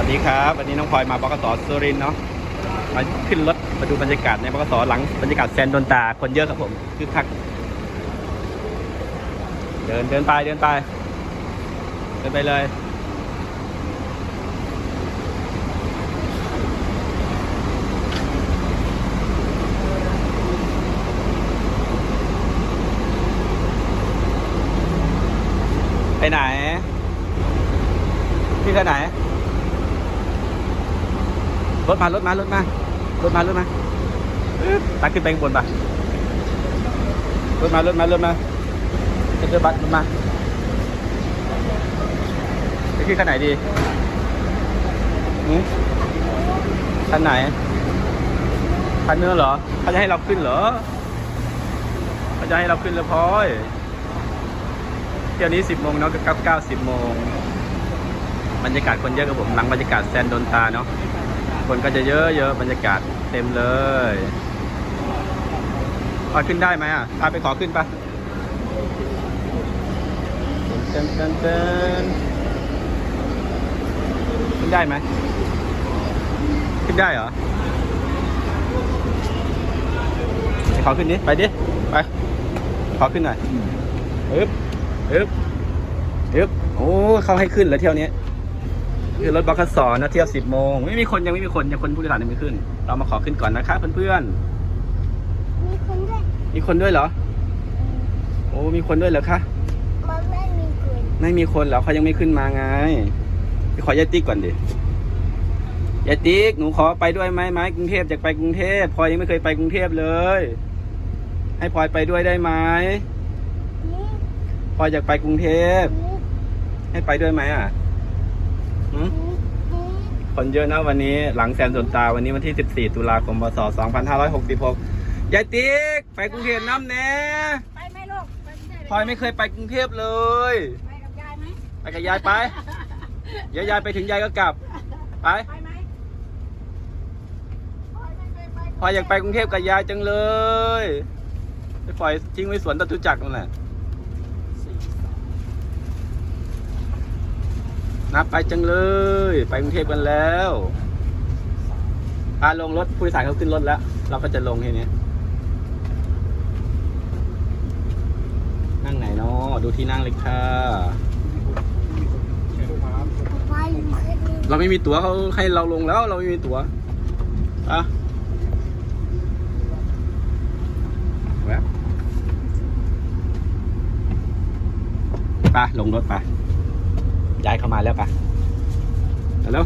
วัสดีครับวันนี้น้องพลอยมาบกสสุรินเนาะมาขึ้นรถมาดูบรรยากาศในบกสหลังบรรยากาศแซนโดนตาคนเยอะครับผมคือคัก เดินเดินไปเดินไปเดินไปเลยไปไหน พี่ไปไหน รถมารถมารถมารถมารถมาตักขึ้นไปข้างบนปะรถมารถมารถมาจะเจอบัสรถมาจะขึ้นคันไหนดีหืมคันไหนคันเนื้อเหรอเขาจะให้เราขึ้นเหรอเขาจะให้เราขึ้นเลยพอยเที่ยวนี้สิบโมงเนาะกับเก้าสิบโมงบรรยากาศคนเยอะกับผมหลังบรรยากาศแซนโดนตาเนาะ คนก็จะเยอะเยอะบรรยากาศเต็มเลยพอขึ้นได้ไหมอะพาไปขอขึ้นปะเต้นเต้นเต้นขึ้นได้ไหมขึ้นได้เหรอขอขึ้นดิไปดิไปขอขึ้นหน่อยอึ๊บอึ๊บอึ๊บโอ้เขาให้ขึ้นแล้วเที่ยวนี้ คือรถบขสนะเที่ยวสิบโมงไม่มีคนยังไม่มีคนยังคนผู้โดยสารยังไม่ขึ้น เรามาขอขึ้นก่อนนะคะเพื่อนมีคนด้วยๆมีคนด้วยเหรอ โอ้มีคนด้วยเหรอคะมันไม่มีคนไม่มีคนเหรอเขายังไม่ขึ้นมาไงไปขอยายติ๊กก่อนดิยายติ๊กหนูขอไปด้วยไหมไหมกรุงเทพอยากไปกรุงเทพพลอยยังไม่เคยไปกรุงเทพเลย ให้พลอยไปด้วยได้ไหมนี่พลอยอยากไปกรุงเทพนี่ให้ไปด้วยไหมอะ หืมนี่นี่คนเยอะนะวันนี้หลังแซมสนตาวันนี้วันที่ 14 ตุลาคมพศ2566ยายติ๊กไปกรุงเทพน้ำแน่ไปไหมลูกไปไหมพลอยไม่เคยไปกรุงเทพเลย ไปกับยายไหมไปกับยายไป เดี๋ยวยายไปถึงยายก็กลับ ไปไปไหมพลอยไม่เคยไป พลอยอยากไปกรุงเทพกับยายจังเลยไปปล่อยทิ้งไว้สวนตตุจักรนั่นแหละ นับไปจังเลย ไปกรุงเทพกันแล้วพาลงรถผู้โดยสารเขาขึ้นรถแล้ว เราก็จะลงทีนี้นั่งไหนเนาะดูที่นั่งเลยค่ะเราไม่มีตั๋วเขาให้เราลงแล้ว เราไม่มีตั๋วอะแวะไปลงรถไป ย้ายเข้ามาแล้วไปไปแล้ว